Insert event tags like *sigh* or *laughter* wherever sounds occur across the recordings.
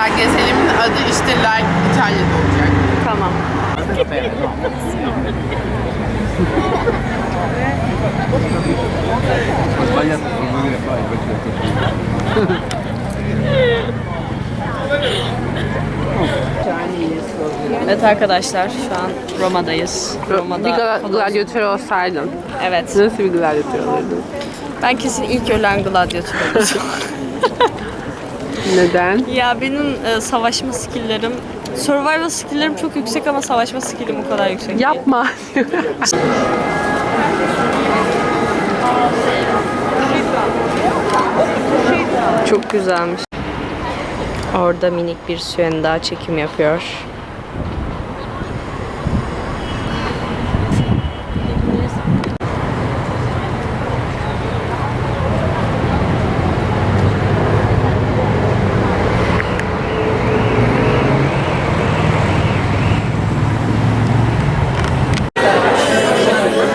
Belgeselimin adı işte Like İtalya'da olacak. Tamam. Evet arkadaşlar şu an Roma'dayız. Roma'da Bir gla- gladyatör olsaydın. Evet. Nasıl bir gladyatör olurdun? Ben kesin ilk ölen gladyatör olacağım. *laughs* Neden? ya benim e, savaşma skilllerim, survival skilllerim çok yüksek ama savaşma skillim o kadar yüksek değil. Yapma. *laughs* Çok güzelmiş. Orada minik bir süen daha çekim yapıyor.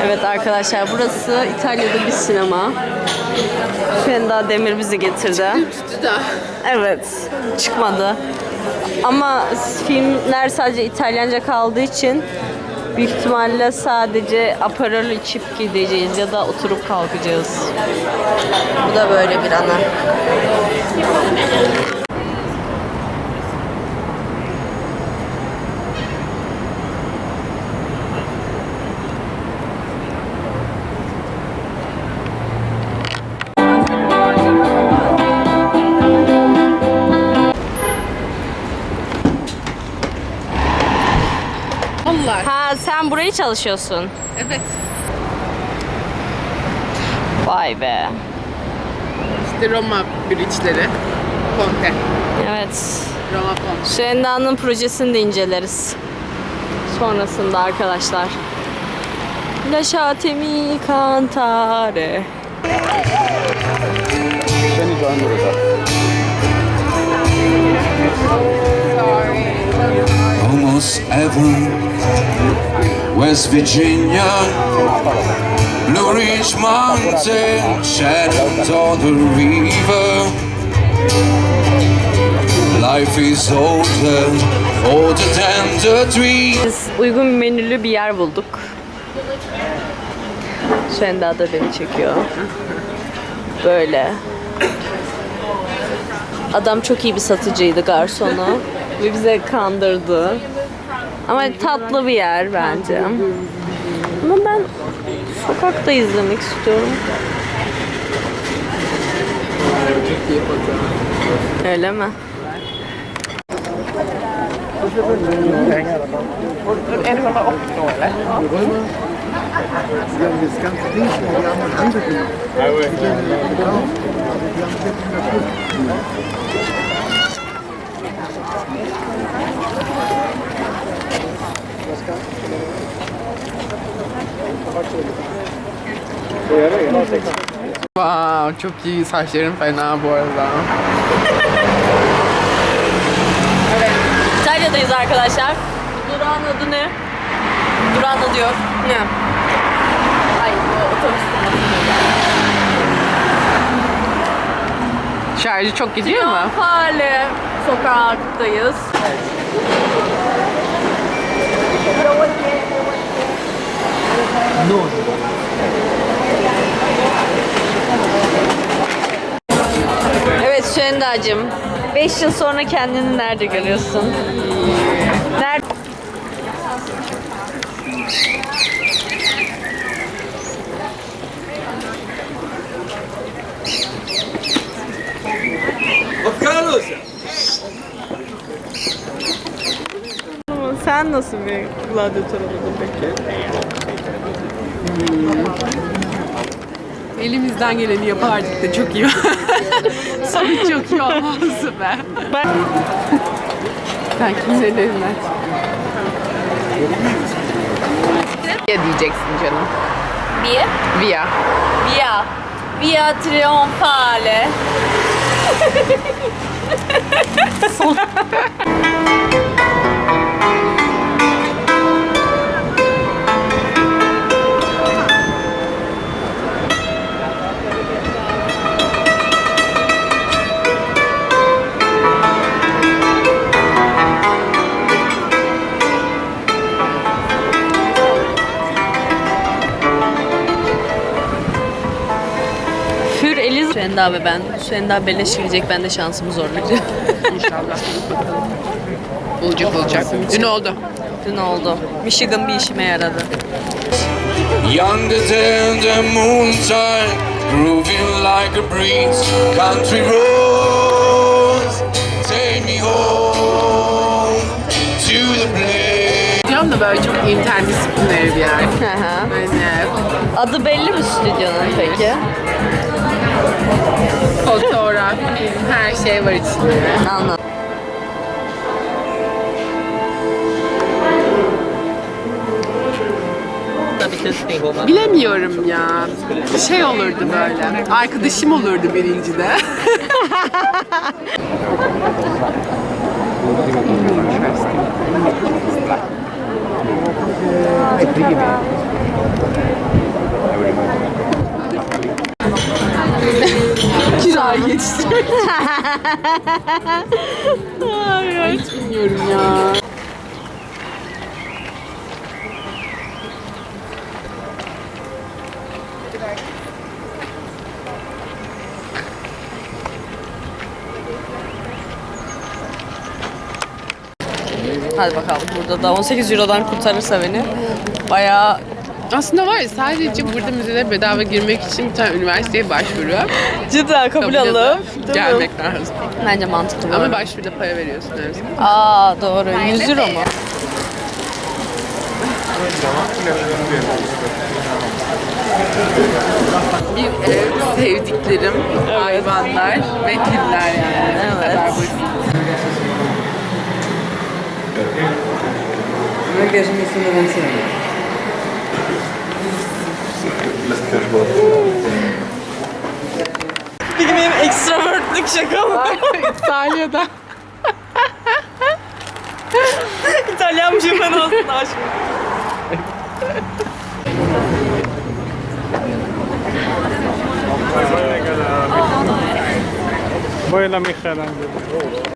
Evet arkadaşlar burası İtalya'da bir sinema. Fenda Demir bizi getirdi. Evet, çıkmadı. Ama filmler sadece İtalyanca kaldığı için büyük ihtimalle sadece aparol içip gideceğiz ya da oturup kalkacağız. Bu da böyle bir ana. Çalışıyorsun. Evet. Vay be. İşte Roma bridge'leri. Ponte. Evet. Roma Ponte. Şenda'nın projesini de inceleriz. Sonrasında arkadaşlar. Lasciatemi cantare. almost West Virginia, Blue Ridge Mountain, shadows the river. Life is older, older than the. Biz uygun menülü bir yer bulduk. Şenda da beni çekiyor. Böyle. Adam çok iyi bir satıcıydı garsonu. Ve bize kandırdı. Ama tatlı bir yer bence. Ama ben sokakta izlemek istiyorum. Öyle mi? Das ganze Wow, çok iyi saçların fena bu arada. İtalya'dayız arkadaşlar. Durağın adı ne? Durağın adı yok. Ne? Ay bu otobüs Şarjı çok gidiyor mu? Fale sokaktayız. Evet Şendacığım. 5 yıl sonra kendini nerede görüyorsun? Nerede? Sen nasıl bir gladyatör olurdun peki? Elimizden geleni yapardık da çok iyi. *laughs* *laughs* Sonuç çok iyi olmazdı be. Ben Sen kimsenin elinden Ya diyeceksin canım. Via? Via. Via. Via Trionfale. *laughs* Sühenda ve ben. Sühenda beleş girecek, ben de şansımı zorlayacağım. İnşallah. Olacak olacak. Dün oldu. Dün oldu. Michigan bir işime yaradı. Younger than the moonshine, grooving like a breeze. Country roads, take me home to the place. Diyorum da böyle çok interdisipliner bir yer. Hı hı. Hani Adı belli mi stüdyonun peki? Fotoğraf, film, her şey var içinde. Anladım. Bilemiyorum ya. Şey olurdu böyle. Arkadaşım olurdu birincide. *laughs* Kirayı yetiştirmek. *laughs* Hiç bilmiyorum ya. Hadi bakalım burada da 18 Euro'dan kurtarırsa beni bayağı Aslında var ya sadece burada müzelere bedava girmek için bir tane üniversiteye başvuruyor. cidden kabul Kabul alıp gelmek lazım. Bence mantıklı Ama başvuruda para veriyorsun evet. Aa doğru 100 Euro mu? Bir ev, sevdiklerim, hayvanlar ve diller yani. Ne Evet. Kadar basit. Peki benim ekstravertlik şaka mı? İtalya'da. İtalyanmışım ben aslında aşkım. Poi la Michelangelo.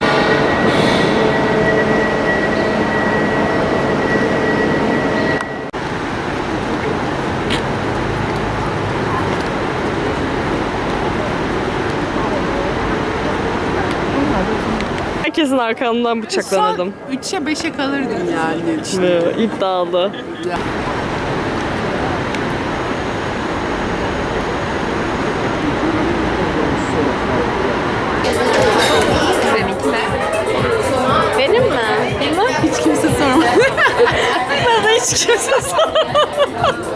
Herkesin arkamdan Son bıçaklanırdım. 3'e 5'e kalırdın yani diye düşünüyorum. İddialı. Seninki? Benim mi? Bilmem. Hiç kimse sormadı. *laughs* Ben de hiç kimse sormadı.